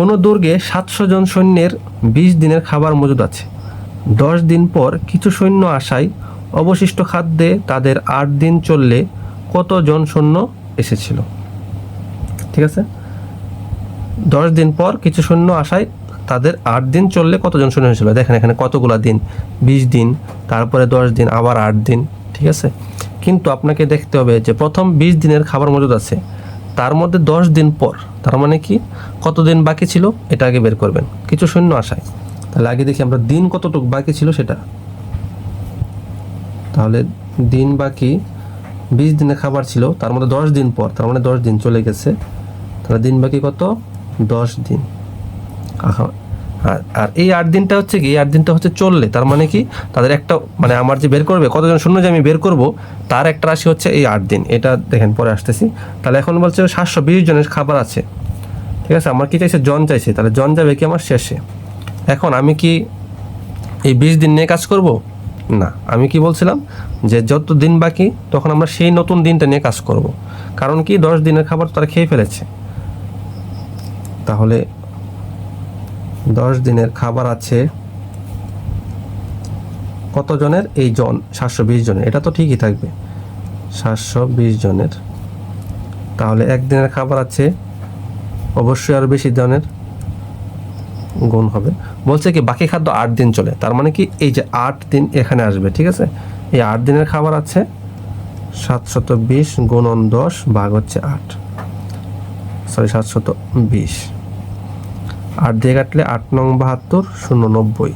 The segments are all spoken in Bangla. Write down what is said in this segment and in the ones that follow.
কোনো দুর্গে সাতশো জন সৈন্যের বিশ দিনের খাবার মজুদ আছে। দশ দিন পর কিছু সৈন্য আসায় অবশিষ্ট খাদ্যে তাদের আট দিন চললে কতজন সৈন্য এসেছিল? ঠিক আছে? দশ দিন পর কিছু সৈন্য আসায় তাদের আট দিন চললে কতজন সৈন্য হয়েছিল দেখেন এখানে কতগুলো দিন? বিশ দিন, তারপরে দশ দিন, আবার আট দিন, ঠিক আছে? কিন্তু আপনাকে দেখতে হবে যে প্রথম বিশ দিনের খাবার মজুদ আছে। তার মধ্যে দশ দিন পর, তার মানে কি? কতদিন বাকি ছিল? এটা আগে বের করবেন। কিছু শূন্য আসায় তাহলে আগে দেখি আমরা দিন কতটুকু বাকি ছিল সেটা। তাহলে দিন বাকি বিশ দিনে খাবার ছিল, তার মধ্যে দশ দিন পর, তার মানে দশ দিন চলে গেছে। তাহলে দিন বাকি কত? দশ দিন। আর আর এই আট দিনটা হচ্ছে কি আট দিনটা হচ্ছে চললে, তার মানে কি, তাদের একটা মানে আমার যে বের করবে, কতজন শূন্য যে আমি বের করব, তার একটা রাশি হচ্ছে এই আট দিন। এটা দেখেন, পরে আসতেছি। তাহলে এখন বলছে সাতশো বিশ জনের খাবার আছে। ঠিক আছে, আমার কি চাইছে? জন চাইছে। তাহলে জন যাবে কি আমার শেষে। এখন আমি কি এই বিশ দিন নিয়ে কাজ করব? না। আমি কি বলছিলাম যে যত দিন বাকি, তখন আমরা সেই নতুন দিনটা নিয়ে কাজ করব। কারণ কি, দশ দিনের খাবার তারা খেয়ে ফেলেছে। তাহলে দশ দিনের খাবার আছে কতজনের? এই জন, সাতশো বিশ জনের। এটা তো ঠিকই থাকবে। সাতশো বিশ জনের। তাহলে একদিনের খাবার আছে, অবশ্যই আরও বেশি জনের গুণ হবে। বলছে কি, বাকি খাদ্য আট দিন চলে। তার মানে কি, এই যে আট দিন এখানে আসবে, ঠিক আছে? এই আট দিনের খাবার আছে, সাতশত বিশ গুণন দশ ভাগ হচ্ছে আট। সরি, সাতশত বিশ। আট দিয়ে কাটলে আট নং বাহাত্তর শূন্য নব্বই।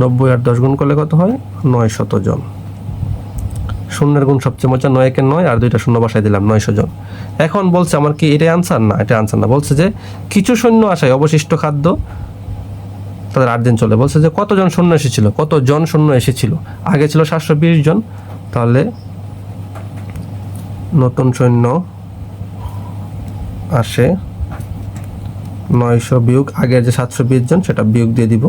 নব্বই আর দশ গুণ করলে কত হয়? নয় শত জন। শূন্যের গুণ সবচেয়ে মজা নয় একের নয় আর দুইটা শূন্য বাসায় দিলাম নয়শো জন। এখন বলছে আমার কি এটাই আনসার না এটা আনসার না। বলছে যে কিছু সৈন্য আসায় অবশিষ্ট খাদ্য তাদের আট দিন চলে। বলছে যে কতজন শূন্য এসেছিল? কতজন শূন্য এসেছিল? আগে ছিল সাতশো বিশ জন। তাহলে নতুন সৈন্য আসে নয়শো বিয়োগ, আগের যে সাতশো বিশ জন, সেটা বিয়োগ দিয়ে দিব।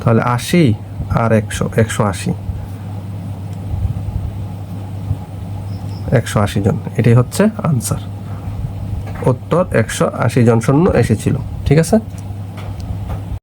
তাহলে আশি আর একশো একশো আশি। একশো আশি জন, এটাই হচ্ছে আনসার উত্তর একশো আশি জন শূন্য এসেছিল, ঠিক আছে?